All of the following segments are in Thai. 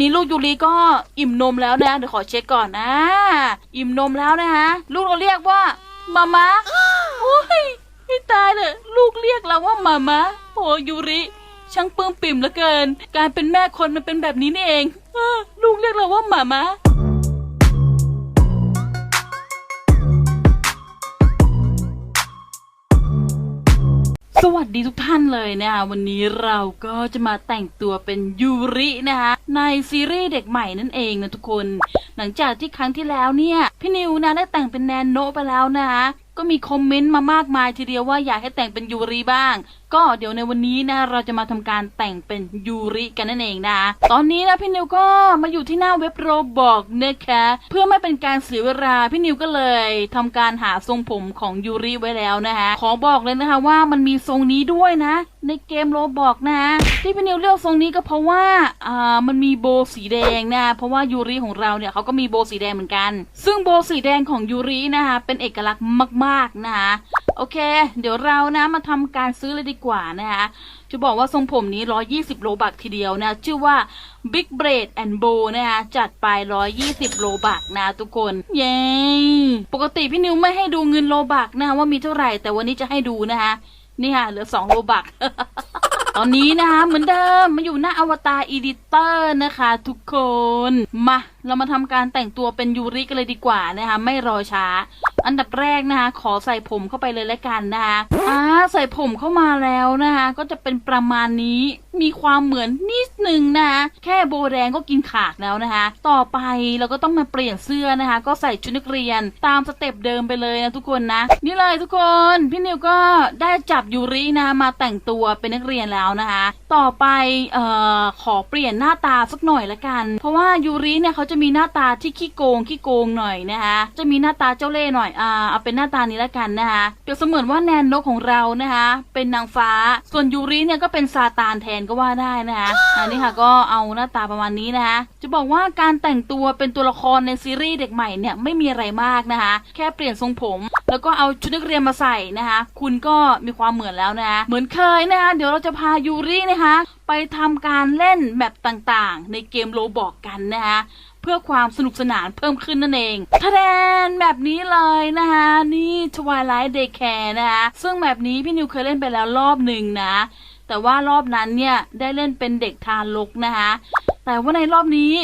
นี้ลูกยูริก็อิ่มนมแล้วนะเดี๋ยวขอเช็คก่อนนะ อิ่มนมแล้วนะฮะลูกเราเรียกว่ามามาโอ้ยไม่ตายเลยลูกเรียกเราว่ามามาโอ้ยูริช่างปลื้มปิ่มเหลือเกิน การเป็นแม่คนมันเป็นแบบนี้นี่เองลูกเรียกเราว่ามามา สวัสดีทุกท่านเลยนะคะวันนี้เราก็จะมาแต่งตัวเป็นยูรินะคะในซีรีส์เด็กใหม่นั่นเองนะทุกคน หลังจากที่ครั้งที่แล้วเนี่ยพี่นิวนะได้แต่งเป็นแนนโนไปแล้วนะคะก็มีคอมเมนต์มามากมายทีเดียวว่าอยากให้แต่งเป็นยูริบ้าง ก็เดี๋ยวในวันนี้นะเราจะมาทำการแต่งเป็นยูริกันนั่นเองนะ ตอนนี้นะพี่นิวก็มาอยู่ที่หน้าเว็บโรบอกนะคะเพื่อไม่เป็นการเสียเวลาพี่นิวก็เลยทำการหาทรงผมของยูริไว้แล้วนะคะขอบอกเลยนะคะว่ามันมีทรงนี้ด้วยนะ ในเกมโรบอกนะ ที่พี่นิวเลือกทรงนี้ก็เพราะว่าอ่ามันมีโบสีแดงนะเพราะว่ายูริของเราเนี่ยเขาก็มีโบสีแดงเหมือนกัน ซึ่งโบสีแดงของยูรินะคะเป็นเอกลักษณ์มากๆนะคะ โอเค เดี๋ยวเรานะมาทำการซื้อเลยดีกว่านะคะจะบอกว่าทรงผมนี้ 120 โลบักทีเดียวนะ ชื่อว่า Big Braid and Bow นะคะจัดไป 120 โลบักนะทุกคน เย้ ปกติพี่นิวไม่ให้ดูเงินโลบักนะคะว่ามีเท่าไหร่ แต่วันนี้จะให้ดูนะคะนี่ค่ะเหลือ 2 โลบักตอนนี้นะคะเหมือนเดิมมาอยู่หน้าอวตารอีดิเตอร์นะคะ ทุกคน มาเรามาทำการแต่งตัวเป็นยูริกันเลยดีกว่านะคะ ไม่รอช้า อันดับแรกนะคะ ขอใส่ผมเข้าไปเลยแล้วกันนะคะอ่าใส่ผมเข้ามาแล้วนะคะ ก็จะเป็นประมาณนี้มีความเหมือนนิดนึงนะคะแค่โบแดงก็กินขากแล้วนะคะ ต่อไปเราก็ต้องมาเปลี่ยนเสื้อนะคะ ก็ใส่ชุดนักเรียนตามสเต็ปเดิมไปเลยนะทุกคนนะนี่เลยทุกคนพี่นิวก็ได้จับยูรินะคะมาแต่งตัวเป็นนักเรียนแล้วนะคะ ต่อไปเอ่อขอเปลี่ยนหน้าตาสักหน่อยละกัน เพราะว่ายูริเนี่ยเขาจะมีหน้าตาที่ขี้โกงขี้โกงหน่อยนะคะจะมีหน้าตาเจ้าเล่ห์หน่อยอ่าเอาเป็นหน้าตานี้ละกันนะคะเปรียบเสมือนว่าแนนนกของเรานะคะเป็นนางฟ้า ส่วนยูริเนี่ยก็เป็นซาตานแทนก็ว่าได้นะคะอันนี้ค่ะก็เอาหน้าตาประมาณนี้นะคะจะบอกว่าการแต่งตัวเป็นตัวละครในซีรีส์เด็กใหม่เนี่ยไม่มีอะไรมากนะคะแค่เปลี่ยนทรงผม แล้วก็เอาชุดนักเรียนมาใส่นะคะ คุณก็มีความเหมือนแล้วนะคะเหมือนเคยนะคะเดี๋ยวเราจะพายูรินะคะ ไปทำการเล่นแบบต่างๆ ในเกมโลบอกกันนะคะเพื่อความสนุกสนานเพิ่มขึ้นนั่นเองทะแดนแบบนี้เลยนะคะนี่ Twilight Daycare นะคะซึ่งแบบนี้พี่นิวเคยเล่นไปแล้วรอบหนึ่งนะ แต่ว่ารอบนั้นเนี่ย ได้เล่นเป็นเด็กทารกนะคะแต่ว่าในรอบนี้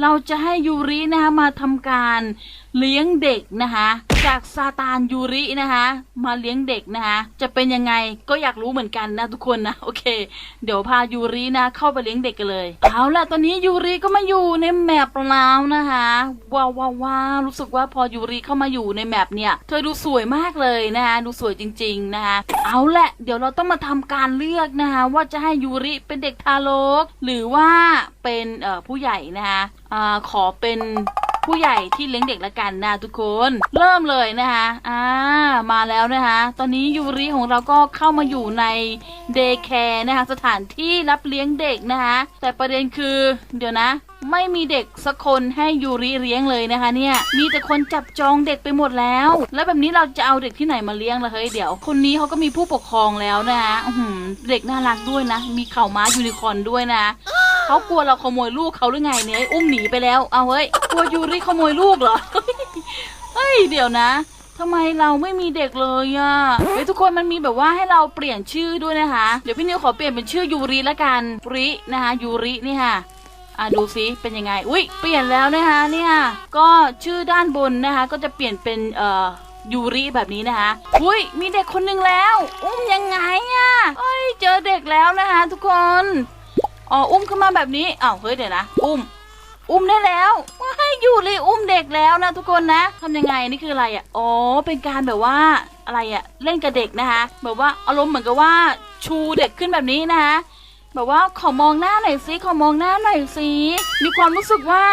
เราจะให้ยูรินะคะมาทำการเลี้ยงเด็กนะคะ จากซาตานยูรินะคะ มาเลี้ยงเด็กนะคะจะเป็นยังไงก็อยากรู้เหมือนกันนะทุกคนนะโอเค เดี๋ยวพายูรินะ เข้าไปเลี้ยงเด็กกันเลย เอาล่ะตอนนี้ยูริก็มาอยู่ในแมปแล้วนะคะว้าวว้าวรู้สึกว่าพอยูริเข้ามาอยู่ในแมปเนี่ยเธอดูสวยมากเลยนะคะดูสวยจริง ๆนะคะเอาแหละเดี๋ยวเราต้องมาทำการเลือกนะคะว่าจะให้ยูริเป็นเด็กทารก หรือว่าเป็นผู้ใหญ่นะคะอ่าขอเป็น ผู้ใหญ่ที่เลี้ยงเด็กละกันนะทุกคน เริ่มเลยนะคะอ่ามาแล้วนะคะ ตอนนี้ยูริของเราก็เข้ามาอยู่ในเดย์แคร์นะคะสถานที่รับเลี้ยงเด็กนะคะแต่ประเด็นคือเดี๋ยวนะไม่มีเด็กสักคนให้ยูริเลี้ยงเลยนะคะ เนี่ย มีแต่คนจับจองเด็กไปหมดแล้ว แล้วแบบนี้เราจะเอาเด็กที่ไหนมาเลี้ยงล่ะเฮ้ยเดี๋ยว คนนี้เขาก็มีผู้ปกครองแล้วนะคะเด็กน่ารักด้วยนะ มีเข่าม้ายูนิคอร์นด้วยนะ เขากลัวเราขโมยลูกเขาหรือไงเนี่ยอุ้มหนีไปแล้ว เอาเฮ้ยกลัวยูริขโมยลูกเหรอเฮ้ยเดี๋ยวนะทำไมเราไม่มีเด็กเลยอะเฮ้ยทุกคนมันมีแบบว่าให้เราเปลี่ยนชื่อด้วยนะคะ เดี๋ยวพี่นิวขอเปลี่ยนเป็นชื่อยูริละกันรินะคะยูรินี่ค่ะอะดูซิเป็นยังไง อุ้ยเปลี่ยนแล้วนะคะเนี่ยก็ชื่อด้านบนนะคะ ก็จะเปลี่ยนเป็นเอ่อยูริแบบนี้นะคะ อุ้ยมีเด็กคนหนึ่งแล้ว อุ้มยังไงอะเอ้ยเจอเด็กแล้วนะคะทุกคน อ๋ออุ้มขึ้นมาแบบนี้อ้าวเฮ้ยเดี๋ยวนะอุ้ม อุ้มได้แล้วว้ายอยู่เลยอุ้มเด็กแล้วนะทุกคนนะทำยังไงนี่คืออะไรอะอ๋อเป็นการแบบว่าอะไรอะเล่นกับเด็กนะคะแบบว่าอารมณ์เหมือนกับว่าชูเด็กขึ้นแบบนี้นะคะแบบว่าขอมองหน้าหน่อยสิขอมองหน้าหน่อยสิมีความรู้สึกว่า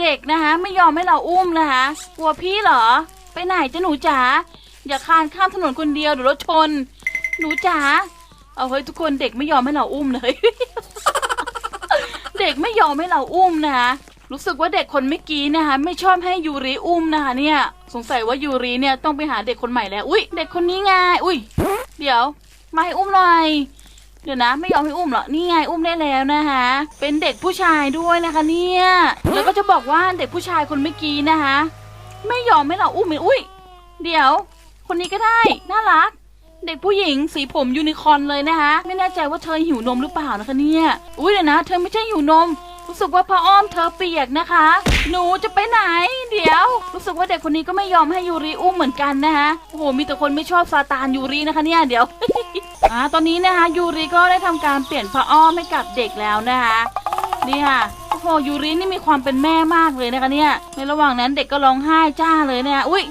เด็กนะคะไม่ยอมให้เราอุ้มนะคะกลัวพี่เหรอ ไปไหนจ้ะหนูจ๋าอย่าคานข้ามถนนคนเดียวเดี๋ยวรถชน หนูจ๋าเอาเฮ้ยทุกคนเด็กไม่ยอมให้เราอุ้มเลย เด็กไม่ยอมให้เราอุ้มนะคะ รู้สึกว่าเด็กคนเมื่อกี้นะคะ ไม่ชอบให้ยูริอุ้มนะคะเนี่ย สงสัยว่ายูริเนี่ยต้องไปหาเด็กคนใหม่แล้ว อุ้ยเด็กคนนี้ไง อุ้ย เดี๋ยว มาให้อุ้มหน่อย เดี๋ยวนะ ไม่ยอมให้อุ้มเหรอ นี่ไงอุ้มได้แล้วนะคะ เป็นเด็กผู้ชายด้วยนะคะเนี่ย แล้วก็จะบอกว่าเด็กผู้ชายคนเมื่อกี้นะคะ ไม่ยอมให้เราอุ้มเลยอุ้ย เดี๋ยว คนนี้ก็ได้ น่ารัก เด็กผู้หญิงสีผมยูนิคอร์นเลยนะคะไม่แน่ใจว่าเธอหิวนมหรือเปล่านะคะเนี่ยอุ้ยเดี๋ยวนะ เธอไม่ใช่หิวนม รู้สึกว่าผ้าอ้อมเธอเปียกนะคะ หนูจะไปไหน เดี๋ยว รู้สึกว่าเด็กคนนี้ก็ไม่ยอมให้ยูริอุ้มเหมือนกันนะคะโอ้โหมีแต่คนไม่ชอบซาตานยูรินะคะเนี่ยเดี๋ยวอ่าตอนนี้นะคะยูริก็ได้ทำการเปลี่ยนผ้าอ้อมให้กับเด็กแล้วนะคะนี่ค่ะโอ้โหยูรินี่มีความเป็นแม่มากเลยนะคะเนี่ยในระหว่างนั้นเด็กก็ร้องไห้จ้าเลยเนี่ยอุ้ย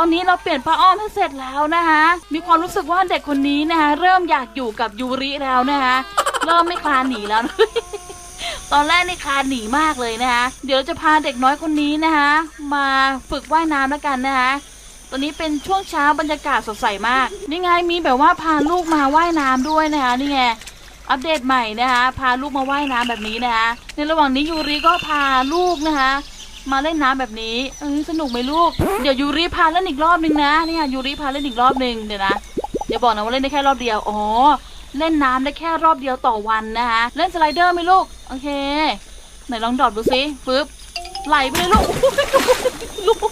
ตอนนี้เราเปลี่ยนผ้าอ้อมให้เสร็จแล้วนะคะ มีความรู้สึกว่าเด็กคนนี้นะคะเริ่มอยากอยู่กับยูริแล้วนะคะเริ่มไม่คลานหนีแล้ว ตอนแรกนี่คลานหนีมากเลยนะคะเดี๋ยวจะพาเด็กน้อยคนนี้นะคะมาฝึกว่ายน้ำแล้วกันนะคะตอนนี้เป็นช่วงเช้าบรรยากาศสดใสมาก นี่ไงมีแบบว่าพาลูกมาว่ายน้ำด้วยนะคะนี่ไงอัปเดตใหม่นะคะพาลูกมาว่ายน้ำแบบนี้นะคะในระหว่างนี้ยูริก็พาลูกนะคะ มาเล่นน้ำแบบนี้เอ้ยสนุกไหมลูก เดี๋ยวยูริพาเล่นอีกรอบนึงนะเนี่ยยูริพาเล่นอีกรอบนึงเดี๋ยวนะอย่าบอกนะว่าเล่นได้แค่รอบเดียวอ๋อเล่นน้ำได้แค่รอบเดียวต่อวันนะคะเล่นสไลเดอร์ไหมลูกโอเคไหนลองดรอปดูสิปึ๊บไหลไปเลยลูกลูก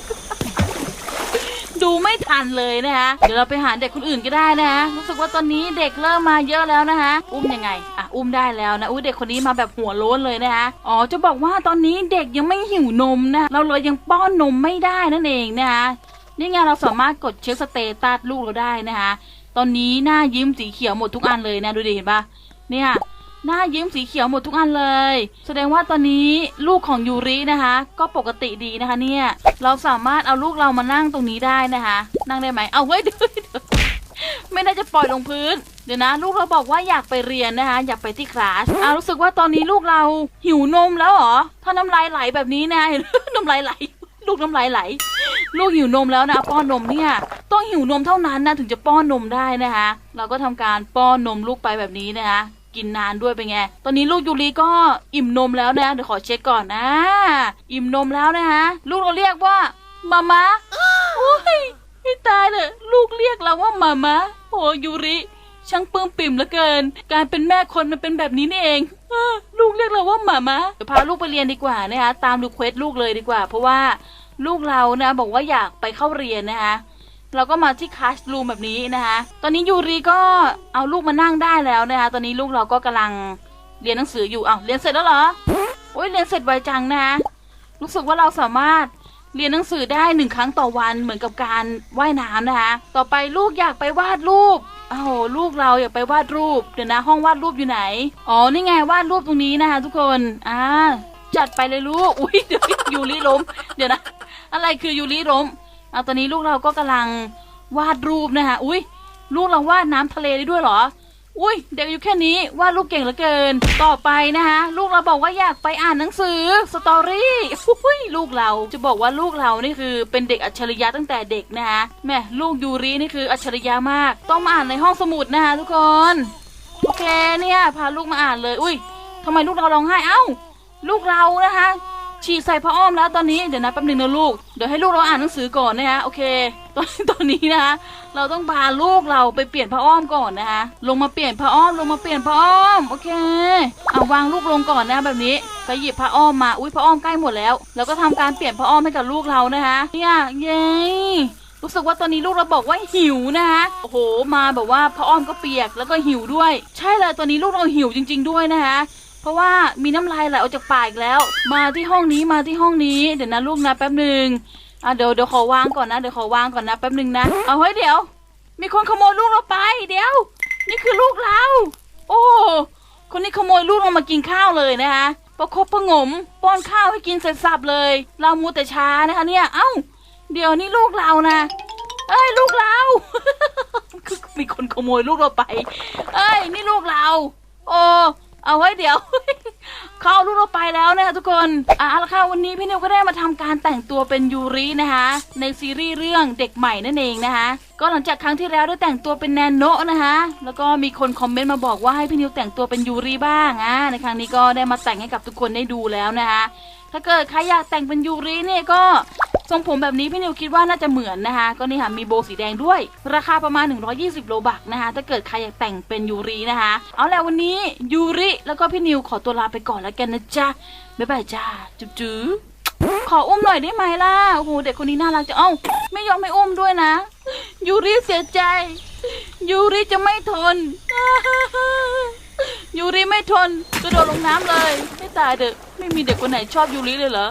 ดูไม่ทันเลยนะคะเดี๋ยวเราไปหาเด็กคนอื่นก็ได้นะคะรู้สึกว่าตอนนี้เด็กเริ่มมาเยอะแล้วนะคะอุ้มยังไง อุ้มได้แล้วนะอุ้ยเด็กคนนี้มาแบบหัวโล้นเลยนะคะอ๋อจะบอกว่าตอนนี้เด็กยังไม่หิวนมนะเราเลยยังป้อนนมไม่ได้นั่นเองนะคะนี่ไงเราสามารถกดเช็คสเตตัสลูกเราได้นะคะตอนนี้หน้ายิ้มสีเขียวหมดทุกอันเลยนะดูดิเห็นปะเนี่ยหน้ายิ้มสีเขียวหมดทุกอันเลย แสดงว่าตอนนี้ลูกของยูรินะคะ ก็ปกติดีนะคะเนี่ย เราสามารถเอาลูกเรามานั่งตรงนี้ได้นะคะ นั่งได้ไหมเอาเฮ้ยเดี๋ยวเดี๋ยวไม่น่าจะปล่อยลงพื้น เดี๋ยวนะ ลูกเราบอกว่าอยากไปเรียนนะคะ อยากไปที่คลาสอ่ารู้สึกว่าตอนนี้ลูกเราหิวนมแล้วเหรอถ้าน้ำลายไหลแบบนี้นะ น้ำลายไหล ลูกน้ำลายไหล ลูกหิวนมแล้วนะป้อนนมเนี่ยต้องหิวนมเท่านั้นนะถึงจะป้อนนมได้นะคะ เราก็ทำการป้อนนมลูกไปแบบนี้นะคะกินนานด้วยเป็นไง ตอนนี้ลูกยูริก็อิ่มนมแล้วนะ เดี๋ยวขอเช็คก่อนนะ อิ่มนมแล้วนะคะ ลูกเราเรียกว่ามามาโอ้ยให้ตายเลย ลูกเรียกเราว่ามามาโอ้ยูริ ช่างปลื้มปิ่มเหลือเกิน การเป็นแม่คนมันเป็นแบบนี้นี่เองเออลูกเรียกเราว่าหมามาเดี๋ยวพาลูกไปเรียนดีกว่านะคะตามดูเควสลูกเลยดีกว่า เพราะว่าลูกเรานะ บอกว่าอยากไปเข้าเรียนนะคะเราก็มาที่คลาสรูมแบบนี้นะคะตอนนี้ยูรีก็เอาลูกมานั่งได้แล้วนะคะตอนนี้ลูกเราก็กำลังเรียนหนังสืออยู่อ้าวเรียนเสร็จแล้วเหรอโอ้ยเรียนเสร็จไวจังนะคะรู้สึกว่าเราสามารถ เรียนหนังสือได้หนึ่งครั้งต่อวันเหมือนกับการว่ายน้ำนะคะ ต่อไปลูกอยากไปวาดรูปอ้าวลูกเราอยากไปวาดรูปเดี๋ยวนะ ห้องวาดรูปอยู่ไหน อ๋อนี่ไงวาดรูปตรงนี้นะคะ ทุกคนอ่าจัดไปเลยลูกอุ้ยเดี๋ยวยูริล้ม เดี๋ยวนะ อะไรคือยูริล้มเอาตอนนี้ลูกเราก็กำลังวาดรูปนะคะอุ้ยลูกเราวาดน้ำทะเลได้ด้วยเหรอ อุ้ยเด็กอยู่แค่นี้วาดรูปเก่งเหลือเกิน ต่อไปนะคะ ลูกเราบอกว่าอยากไปอ่านหนังสือสตอรี่อุ้ยลูกเราจะบอกว่าลูกเรานี่คือเป็นเด็กอัจฉริยะตั้งแต่เด็กนะคะแม่ลูกยูรินี่คืออัจฉริยะมาก ต้องมาอ่านในห้องสมุดนะคะทุกคนโอเคเนี่ยพาลูกมาอ่านเลย อุ้ยทำไมลูกเราร้องไห้เอ้า ลูกเรานะคะ ฉีดใส่ผ้าอ้อมแล้วตอนนี้เดี๋ยวนะแป๊บหนึงนะลูก เดี๋ยวให้ลูกเราอ่านหนังสือก่อนนะคะโอเค ตอนตอนนี้นะคะเราต้องพาลูกเราไปเปลี่ยนผ้าอ้อมก่อนนะคะลงมาเปลี่ยนผ้าอ้อมลงมาเปลี่ยนผ้าอ้อมโอเคเอาวางลูกลงก่อนนะแบบนี้ไปหยิบผ้าอ้อมมาอุ้ยผ้าอ้อมใกล้หมดแล้ว แล้วก็ทำการเปลี่ยนผ้าอ้อมให้กับลูกเรานะคะเนี่ยเย้รู้สึกว่าตอนนี้ลูกเราบอกว่าหิวนะคะโอ้โหมาแบบว่าผ้าอ้อมก็เปียกแล้วก็หิวด้วย ใช่เลยตอนนี้ลูกเราหิวจริง ๆ ด้วยนะคะ เพราะว่ามีน้ำลายไหลออกจากปากอีกแล้ว มาที่ห้องนี้มาที่ห้องนี้เดี๋ยวนะลูกนะแป๊บหนึ่งอะเดี๋ยวเดี๋ยวขอวางก่อนนะเดี๋ยวขอวางก่อนนะแป๊บหนึ่งนะเอาเฮ้ยเดี๋ยว มีคนขโมยลูกเราไป เดี๋ยว นี่คือลูกเรา โอ้คนนี้ขโมยลูกเรามากินข้าวเลยนะคะประคบประงมป้อนข้าวให้กินเสร็จสับเลย เรามูแต่ช้านะคะเนี่ยเอ้า เดี๋ยวนี่ลูกเรานะเอ้ยลูกเราคือมีคนขโมยลูกเราไป เอ้ยนี่ลูกเรา โอ้ เอาไว้เดี๋ยวเขาเอาลูกเราไปแล้วนะคะทุกคนอะเอาละค่ะวันนี้พี่นิวก็ได้มาทำการแต่งตัวเป็นยูรินะคะ ในซีรีส์เรื่องเด็กใหม่นั่นเองนะคะก็หลังจากครั้งที่แล้วได้แต่งตัวเป็นแนนโนะนะคะแล้วก็มีคนคอมเมนต์มาบอกว่าให้พี่นิวแต่งตัวเป็นยูริบ้างอะในครั้งนี้ก็ได้มาแต่งให้กับทุกคนได้ดูแล้วนะคะถ้าเกิดใครอยากแต่งเป็นยูริเนี่ยก็ ทรงผมแบบนี้พี่นิวคิดว่าน่าจะเหมือนนะคะ ก็นี่ค่ะมีโบสีแดงด้วย ราคาประมาณ 120 โลบักนะคะ ถ้าเกิดใครอยากแต่งเป็นยูรินะคะ เอาแล้ววันนี้ยูริแล้วก็พี่นิวขอตัวลาไปก่อนแล้วกันนะจ๊ะ บ๊ายบายจ้า จุ๊บจุ๊ขออุ้มหน่อยได้ไหมล่ะ โอ้โห เด็กคนนี้น่ารักจะเอ้า ไม่ยอมไม่อุ้มด้วยนะ ยูริเสียใจ ยูริจะไม่ทน ยูริไม่ทนกระโดดลงน้ำเลย ไม่ตายเด็กไม่มีเด็กคนไหนชอบยูริเลยเหรอ